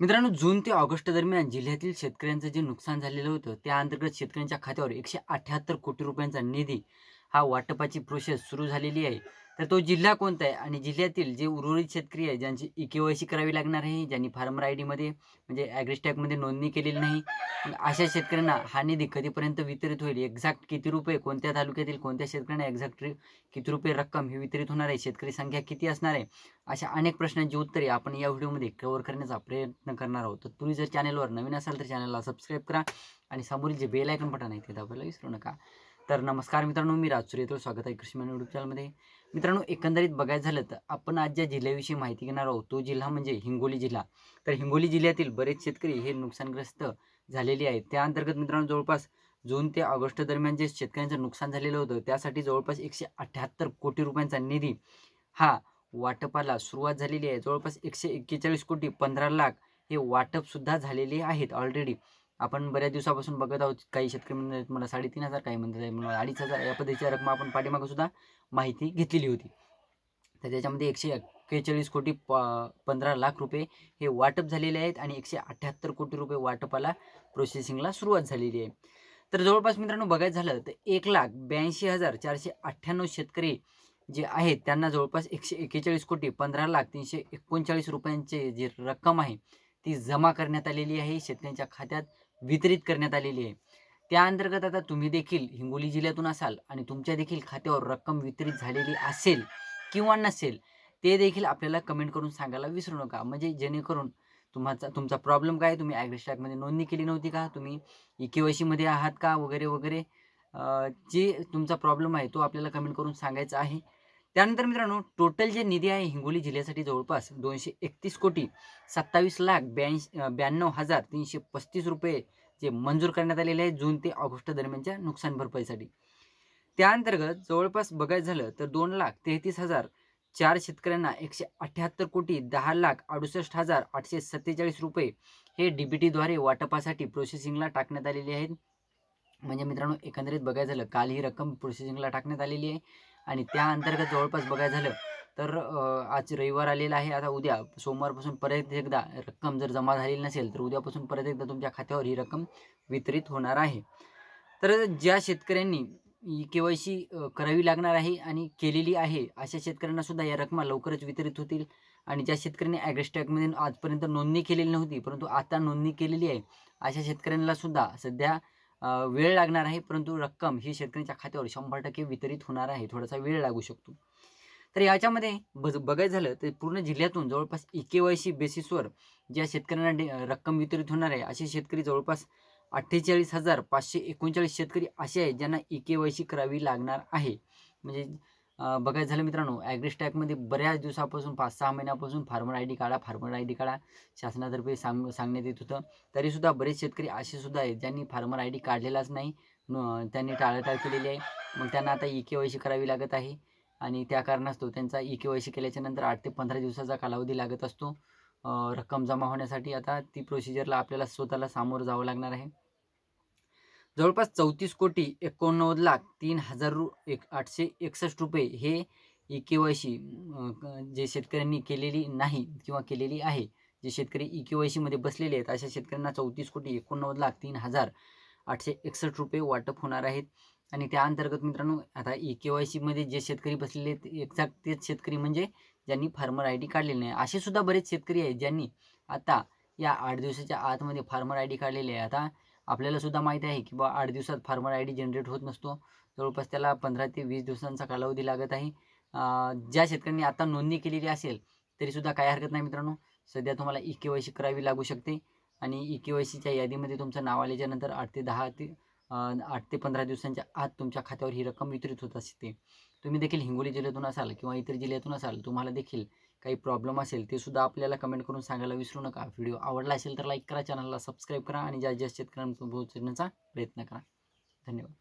मित्रांनो जून ते ऑगस्ट दरम्यान जिल्ह्यातील शेतकऱ्यांचं जे नुकसान झालेलं होतं त्या अंतर्गत शेतकऱ्यांच्या खात्यावर एकशे अठ्ठ्याहत्तर कोटी रुपयांचा निधी हा वाटपाची प्रोसेस सुरू झालेली आहे. तर तो जिल्हा कोणता आहे? आणि जिल्ह्यातील जे उर्वरित शेतकरी आहे ज्यांची ई के करावी लागणार आहे ज्यांनी फार्मर आय डीमध्ये म्हणजे ॲग्रिस्टॅकमध्ये नोंदणी केलेली नाही अशा शेतकऱ्यांना हा निधी कधीपर्यंत वितरित होईल? एक्झॅक्ट किती रुपये कोणत्या तालुक्यातील कोणत्या शेतकऱ्यांना एक्झॅक्ट किती रुपये रक्कम ही वितरित होणार आहे? शेतकरी संख्या किती असणार आहे? अशा अनेक प्रश्नांची उत्तरे आपण या व्हिडिओमध्ये कव्हर करण्याचा प्रयत्न करणार आहोत. तर तुम्ही जर चॅनलवर नवीन असाल तर चॅनलला सबस्क्राईब करा आणि समोरील जे बेल आयकन बटन आहे ते दाबायला विसरू नका. तर नमस्कार मित्रांनो मी राज येतो स्वागत आहे कृषी यूट्यूब चॅनलमध्ये मित्रांनो एकंदरीत बघायचं झालं तर आपण आज ज्या जिल्ह्याविषयी माहिती घेणार आहोत तो जिल्हा म्हणजे हिंगोली जिल्हा. तर हिंगोली जिल्ह्यातील बरेच शेतकरी हे नुकसानग्रस्त झालेले आहेत. त्या अंतर्गत मित्रांनो जवळपास जून ते ऑगस्ट दरम्यान जे शेतकऱ्यांचं नुकसान झालेलं होतं त्यासाठी जवळपास एकशे अठ्ठ्याहत्तर कोटी रुपयांचा निधी हा वाटपाला सुरुवात झालेली आहे. जवळपास एकशे एक्केचाळीस कोटी पंधरा लाख हे वाटपसुद्धा झालेले आहेत ऑलरेडी आपण बऱ्याच दिवसापासून बघत आहोत काही शेतकरी म्हणतात मला साडेतीन हजार काही म्हणतात आहे मला अडीच हजार या पद्धतीच्या रक्कम आपण पाठीमागं सुद्धा माहिती घेतलेली होती. तर त्याच्यामध्ये एकशे एक्केचाळीस कोटी प पंधरा लाख रुपये हे वाटप झालेले आहेत आणि एकशे अठ्ठ्याहत्तर कोटी रुपये वाटपाला प्रोसेसिंगला सुरुवात झालेली आहे. तर जवळपास मित्रांनो बघायचं झालं तर एक लाख ब्याऐंशी हजार चारशे अठ्ठ्याण्णव शेतकरी जे आहेत त्यांना जवळपास एकशे एक्केचाळीस कोटी पंधरा लाख तीनशे एकोणचाळीस रुपयांचे जी रक्कम आहे ती जमा करण्यात आलेली आहे. शेतकऱ्यांच्या खात्यात वितरित करण्यात आलेली आहे. त्या अंतर्गत आता तुम्ही देखील हिंगोली जिल्ह्यातून असाल आणि तुमच्या देखील खात्यावर रक्कम वितरित झालेली असेल किंवा नसेल ते देखील आपल्याला कमेंट करून सांगायला विसरू नका. म्हणजे जेणेकरून तुम्हाचा तुमचा प्रॉब्लेम काय तुम्ही ॲग्रिस्टॅगमध्ये नोंदणी केली नव्हती का? तुम्ही ई के वाय सीमध्ये आहात का? वगैरे वगैरे जे तुमचा प्रॉब्लेम आहे तो आपल्याला कमेंट करून सांगायचा आहे. त्यानंतर मित्रांनो टोटल जे निधी आहे हिंगोली जिल्ह्यासाठी जवळपास दोनशे एकतीस कोटी सत्तावीस लाख ब्याऐंशी ब्याण्णव हजार तीनशे पस्तीस रुपये जे मंजूर करण्यात आलेले आहे जून ते ऑगस्ट दरम्यानच्या नुकसान भरपाईसाठी. त्या अंतर्गत जवळपास बघायचं झालं तर दोन लाख तेहतीस हजार चार शेतकऱ्यांना एकशे अठ्ठ्याहत्तर कोटी दहा लाख अडुसष्ट हजार आठशे सत्तेचाळीस रुपये हे डी बी टीद्वारे वाटपासाठी प्रोसेसिंगला टाकण्यात आलेले आहेत. म्हणजे मित्रांनो एकंदरीत बघायचं झालं काल ही रक्कम प्रोसेसिंगला टाकण्यात आलेली आहे. आणि त्या अंतर्गत जवळपास बघायचं झालं तर आज रविवार आलेला आहे. आता उद्या सोमवारपासून परत एकदा रक्कम जर जमा झालेली नसेल तर उद्यापासून परत एकदा तुमच्या खात्यावर ही रक्कम वितरित होणार आहे. तर ज्या शेतकऱ्यांनी के वाय सी करावी लागणार आहे आणि केलेली आहे अशा शेतकऱ्यांना सुद्धा या रकमा लवकरच वितरित होतील. आणि ज्या शेतकऱ्यांनी ॲग्रेस्टॅकमध्ये आजपर्यंत नोंदणी केलेली नव्हती परंतु आता नोंदणी केलेली आहे अशा शेतकऱ्यांना सुद्धा सध्या वेळ लागणार आहे परंतु रक्कम ही शेतकऱ्यांच्या खात्यावर शंभर टक्के वितरित होणार आहे थोडासा वेळ लागू शकतो. तर याच्यामध्ये बज बघायचं झालं तर पूर्ण जिल्ह्यातून जवळपास इकेवायसी बेसिसवर ज्या शेतकऱ्यांना रक्कम वितरित होणार आहे असे शेतकरी जवळपास अठ्ठेचाळीस हजार पाचशे एकोणचाळीस शेतकरी असे आहेत ज्यांना ई के वाय सी करावी लागणार आहे. म्हणजे बघायचं झालं मित्रांनो ॲग्रीस्टॅकमध्ये बऱ्याच दिवसापासून पाच सहा महिन्यापासून फार्मर आय डी काढा फार्मर आय डी काढा. शासनातर्फे सांग सांगण्यात येत होतं. तरीसुद्धा बरेच शेतकरी असे सुद्धा आहेत ज्यांनी फार्मर आय डी काढलेलाच नाही. त्यांनी टाळाटाळ केलेली आहे. मग त्यांना आता ई के वाय सी करावी लागत आहे. आणि त्या कारणास्तव त्यांचा ई के वाय सी केल्याच्यानंतर आठ ते पंधरा दिवसाचा कालावधी लागत असतो. रक्कम जमा होण्यासाठी आता ती प्रोसिजरला आपल्याला स्वतःला सामोरं जावं लागणार आहे. जवळपास चौतीस कोटी एकोणनव्वद लाख तीन हजार रु एक आठशे एकसष्ट रुपये हे ई के वाय सी जे शेतकऱ्यांनी केलेली नाही किंवा केलेली आहे जे शेतकरी ई के वाय सीमध्ये बसलेले आहेत अशा शेतकऱ्यांना चौतीस कोटी एकोणनव्वद लाख तीन हजार आठशे एकसष्ट रुपये वाटप होणार आहेत. आणि त्या अंतर्गत मित्रांनो आता ई के वाय सीमध्ये जे शेतकरी बसलेले आहेत एक्झॅक्ट तेच शेतकरी म्हणजे ज्यांनी फार्मर आय डी काढलेले नाही. असे सुद्धा बरेच शेतकरी आहेत ज्यांनी आता या आठ दिवसाच्या आतमध्ये फार्मर आय डी काढलेले आहे. आता आपल्याला सुद्धा माहिती आहे की बा आठ दिवसात फार्मर आय डी जनरेट होत नसतो. जवळपास त्याला पंधरा ते वीस दिवसांचा कालावधी लागत आहे. ज्या शेतकऱ्यांनी आता नोंदणी केलेली असेल तरीसुद्धा काही हरकत नाही मित्रांनो. सध्या तुम्हाला ई के वाय सी करावी लागू शकते. आणि ई के वाय सीच्या यादीमध्ये तुमचं नाव आल्याच्यानंतर आठ ते दहा ते आठ ते पंधरा दिवसांच्या आत तुमच्या खात्यावर ही रक्कम वितरित होत असते. तुम्ही देखील हिंगोली जिल्ह्यातून असाल किंवा इतर जिल्ह्यातून असाल तुम्हाला देखील काही प्रॉब्लेम असेल ते सुद्धा आपल्याला कमेंट करून सांगायला विसरू नका. व्हिडिओ आवडला असेल तर लाईक करा चॅनलला सबस्क्राईब करा आणि जास्तीत जास्त शेतकऱ्यांना पोहोचण्याचा प्रयत्न करा. धन्यवाद.